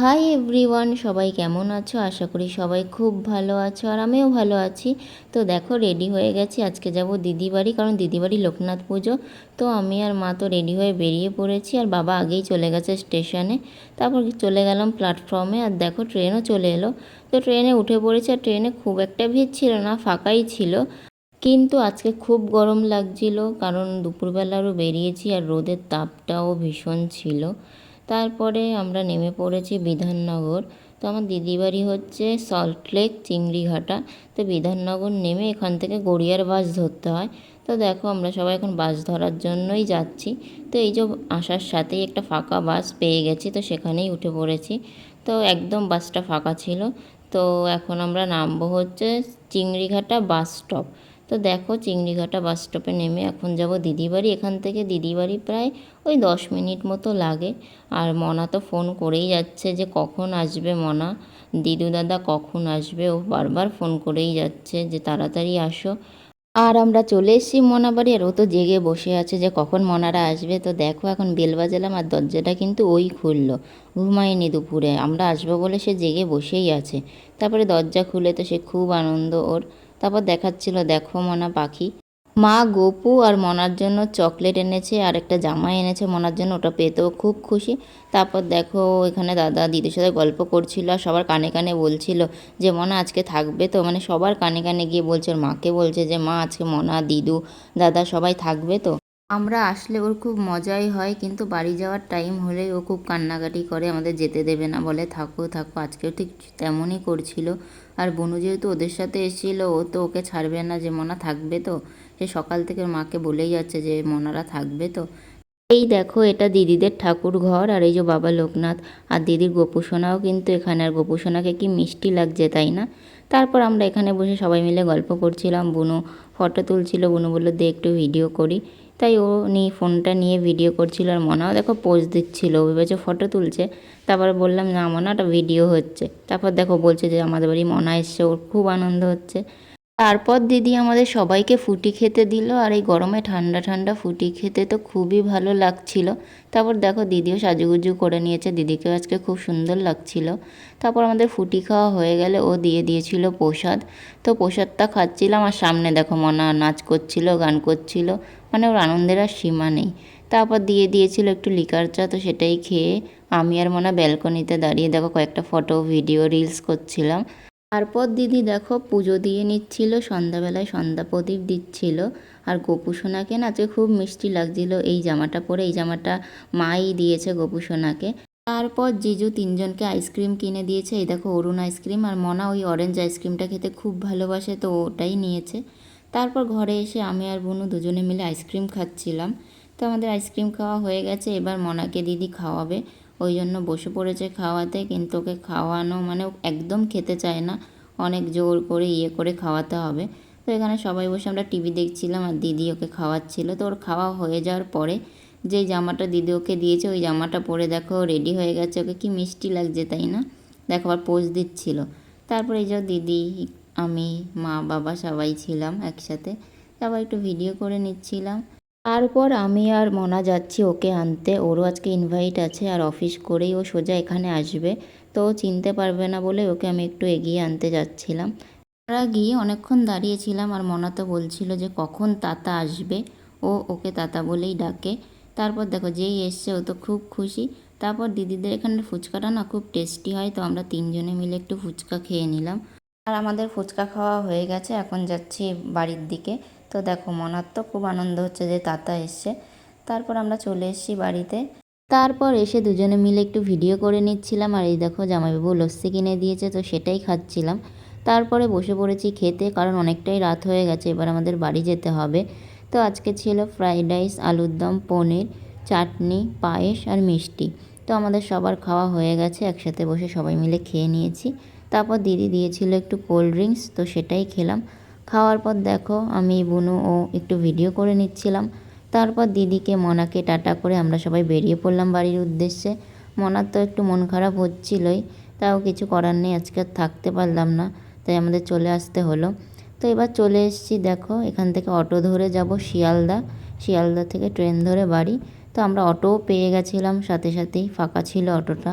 Hi everyone সবাই কেমন আছো? আশা করি সবাই খুব ভালো আছো আর আমিও ভালো আছি। তো দেখো রেডি হয়ে গেছি। আজকে যাব দিদি বাড়ি কারণ দিদি বাড়ি লোকনাথ পুজো। তো আমি আর মা তো রেডি হয়ে বেরিয়ে পড়েছি আর বাবা আগেই চলে গেছে স্টেশনে তারপর চলে গেলাম প্ল্যাটফর্মে আর দেখো ট্রেনও চলে এলো। তো ট্রেনে উঠে পড়েছি আর ট্রেনে খুব একটা ভিড় ছিল না, ফাঁকাই ছিল। কিন্তু আজকে খুব গরম লাগছিল, কারণ দুপুরবেলারও বেরিয়েছি আর রোদের তাপটাও ভীষণ ছিল। তারপরে আমরা নেমে পড়েছি বিধাননগর। তো আমার দিদি বাড়ি হচ্ছে সল্টলেক চিংড়িঘাটা। তো বিধাননগর নেমে এখান থেকে গড়িয়ার বাস ধরতে হয়। তো দেখো আমরা সবাই এখন বাস ধরার জন্যই যাচ্ছি। তো এই যে আসার সাথেই একটা ফাঁকা বাস পেয়ে গেছি, তো সেখানেই উঠে পড়েছি। তো একদম বাসটা ফাঁকা ছিল। তো এখন আমরা নামবো হচ্ছে চিংড়িঘাটা বাস স্টপ। তো দেখো চিংড়িঘাটা বাস স্টপে নেমে এখন যাব দিদি বাড়ি এখান থেকে দিদি বাড়ি প্রায় ওই দশ মিনিট মতো লাগে। আর মনা তো ফোন করেই যাচ্ছে যে কখন আসবে মনা। দিদু দাদা কখন আসবে? ও বারবার ফোন করেই যাচ্ছে যে তাড়াতাড়ি আসো। আর আমরা চলে এসেছি মনা বাড়ি আর ও তো জেগে বসে আছে যে কখন মনারা আসবে। তো দেখো এখন বেল বাজালাম আর দরজাটা কিন্তু ওই খুললো। ঘুমায়নি দুপুরে। আমরা আসব বলে সে জেগে বসেই আছে। তারপরে দরজা খুলে তো সে খুব আনন্দ ওর। তারপর দেখাচ্ছিল, দেখো মনা পাখি। মা গোপু আর মনার জন্য চকলেট এনেছে আর একটা জামা এনেছে। মনার জন্য ওটা পেতেও খুব খুশি। তারপর দেখো, এখানে দাদা দিদির সাথে গল্প করছিল আর সবার কানে কানে বলছিল যে, মনা আজকে থাকবে তো? মানে সবার কানে কানে গিয়ে বলছে ওর মাকে বলছে যে, মা, আজকে মনা, দিদু, দাদা সবাই থাকবে তো? আমরা আসলে ওর খুব মজাই হয়, কিন্তু বাড়ি যাওয়ার টাইম হলেই ও খুব কান্নাকাটি করে, আমাদের যেতে দেবে না, বলে থাকো থাকো, আজকেও ঠিক তেমনই করছিল। আর বনু যেহেতু ওদের সাথে এসেছিল, ও তো ওকে ছাড়বে না যে মনা থাকবে তো, সে সকাল থেকে মাকে বলেই যাচ্ছে যে মনারা থাকবে তো। এই দেখো, এটা দিদিদের ঠাকুর ঘর আর এই যে বাবা লোকনাথ আর দিদির গোপুসোনাও কিন্তু এখানে, আর গোপুসোনাকে কি মিষ্টি লাগছে, তাই না? তারপর আমরা এখানে বসে সবাই মিলে গল্প করছিলাম, বুনু ফটো তুলছিল, বুনু বলল, দে একটু ভিডিও করি। তাই ও নিয়ে ফোনটা নিয়ে ভিডিও করছিল আর মনাও দেখো পোজ দিচ্ছিল, ও ভেবেছে ফটো তুলছে। তারপরে বললাম, না মনা, ওটা ভিডিও হচ্ছে। তারপর দেখো বলছে যে, আমাদের বাড়ি মনা এসছে। ওর খুব আনন্দ হচ্ছে। তারপর দিদি আমাদের সবাইকে ফুটি খেতে দিল, আর এই গরমে ঠান্ডা ঠান্ডা ফুটি খেতে তো খুবই ভালো লাগছিল। তারপর দেখো দিদিও সাজুগুজু করে নিয়েছে, দিদিকেও আজকে খুব সুন্দর লাগছিল। তারপর আমাদের ফুটি খাওয়া হয়ে গেলে ও দিয়ে দিয়েছিল প্রসাদ। তো প্রসাদটা খাচ্ছিলাম, আর সামনে দেখো মনা নাচ করছিল, গান করছিল মানে ওর আনন্দের আর সীমা নেই। তারপর দিয়ে দিয়েছিল একটু লিকার চা, তো সেটাই খেয়ে আমি আর মনে ব্যালকনিতে দাঁড়িয়ে দেখো কয়েকটা ফটো, ভিডিও, রিলস করছিলাম। তারপর দিদি দেখো পুজো দিয়ে নিচ্ছিল, সন্ধ্যাবেলায় সন্ধ্যা প্রদীপ দিচ্ছিল। আর গোপু সোনাকে না আজকে খুব মিষ্টি লাগছিল এই জামাটা পরে, এই জামাটা মাই দিয়েছে গোপু সোনাকে তারপর জিজু তিনজনকে আইসক্রিম কিনে দিয়েছে। এই দেখো অরুণ আইসক্রিম আর মনা ওই অরেঞ্জ আইসক্রিমটা খেতে খুব ভালোবাসে, তো ওটাই নিয়েছে। তারপর ঘরে এসে আমি আর বোনু দুজনে মিলে আইসক্রিম খাচ্ছিলাম। তো আমাদের আইসক্রিম খাওয়া হয়ে গেছে, এবার মনাকে দিদি খাওয়াবে। ওই জন্য বসে পড়েছে খাওয়াতে, কিন্তু ওকে খাওয়ানো মানে একদম খেতে চায় না। অনেক জোর করে ইয়ে করে খাওয়াতে হবে। তো এখানে সবাই বসে আমরা টিভি দেখছিলাম আর দিদি ওকে খাওয়াচ্ছিল। তো ওর খাওয়া হয়ে যাওয়ার পরে যে জামাটা দিদি ওকে দিয়েছে, ওই জামাটা পরে দেখো রেডি হয়ে গেছে। ওকে কি মিষ্টি লাগছে তাই না? দেখো আবার পোজ দিচ্ছিল। তারপরে এই যে দিদি, আমি, মা, বাবা সবাই ছিলাম একসাথে। তারপর একটু ভিডিও করে নিচ্ছিলাম। তারপর আমি আর মনা যাচ্ছি ওকে আনতে। ওরও আজকে ইনভাইট আছে আর অফিস করেই ও সোজা এখানে আসবে। তো চিনতে পারবে না বলে ওকে আমি একটু এগিয়ে আনতে যাচ্ছিলাম। আমরা গিয়ে অনেকক্ষণ দাঁড়িয়েছিলাম আর মনা তো বলছিল যে কখন তাতা আসবে। ও ওকে তাতা বলেই ডাকে। তারপর দেখো যেই এসছে ও তো খুব খুশি। তারপর দিদিদের এখানে ফুচকাটা না খুব টেস্টি হয়, তো আমরা তিনজনে মিলে একটু ফুচকা খেয়ে নিলাম। আর আমাদের ফুচকা খাওয়া হয়ে গেছে, এখন যাচ্ছি বাড়ির দিকে। তো দেখো মনার তো খুব আনন্দ হচ্ছে যে তাতা এসছে। তারপর আমরা চলে এসেছি বাড়িতে। তারপর এসে দুজনে মিলে একটু ভিডিও করে নিচ্ছিলাম আর এই দেখো জামাইবাবু লস্যি কিনে দিয়েছে তো সেটাই খাচ্ছিলাম। তারপরে বসে পড়েছি খেতে কারণ অনেকটাই রাত হয়ে গেছে, এবার আমাদের বাড়ি যেতে হবে। তো আজকে ছিল ফ্রাইড রাইস আলুর দম, পনির, চাটনি, পায়েস আর মিষ্টি। তো আমাদের সবার খাওয়া হয়ে গেছে, একসাথে বসে সবাই মিলে খেয়ে নিয়েছি। তারপর দিদি দিয়েছিল একটু কোল্ড ড্রিঙ্কস তো সেটাই খেলাম। খাওয়ার পর দেখো, আমি বুনু ও একটু ভিডিও করে নিচ্ছিলাম। তারপর দিদিকে, মনাকে টাটা করে আমরা সবাই বেরিয়ে পড়লাম বাড়ির উদ্দেশ্যে। মনার তো একটু মন খারাপ হচ্ছিলই, তাও কিছু করার নেই, আজকে থাকতে পারলাম না, তাই আমাদের চলে আসতে হলো। তো এবার চলে এসেছি, দেখো, এখান থেকে অটো ধরে যাব শিয়ালদা। শিয়ালদা থেকে ট্রেন ধরে বাড়ি। তো আমরা অটোও পেয়ে গেছিলাম, সাথে সাথেই ফাঁকা ছিল অটোটা।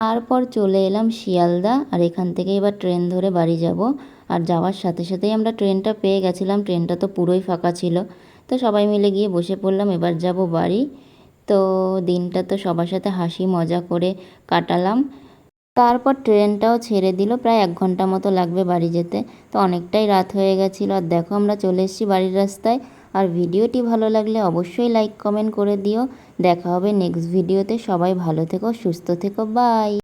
তারপর চলে এলাম শিয়ালদা, আর এখান থেকে এবার ট্রেন ধরে বাড়ি যাব। আর যাওয়ার সাথে সাথেই আমরা ট্রেনটা পেয়ে গেছিলাম। ট্রেনটা তো পুরোই ফাঁকা ছিল। তো সবাই মিলে গিয়ে বসে পড়লাম, এবার যাব বাড়ি। তো দিনটা তো সবার সাথে হাসি মজা করে কাটালাম। তারপর ট্রেনটাও ছেড়ে দিল, প্রায় এক ঘণ্টা মতো লাগবে বাড়ি যেতে। তো অনেকটাই রাত হয়ে গেছিল। আর দেখো, আমরা চলে এসেছি বাড়ির রাস্তায়। আর ভিডিওটি ভালো লাগলে অবশ্যই লাইক, কমেন্ট করে দিও। দেখা হবে নেক্সট ভিডিওতে। সবাই ভালো থেকো, সুস্থ থেকো, বাই।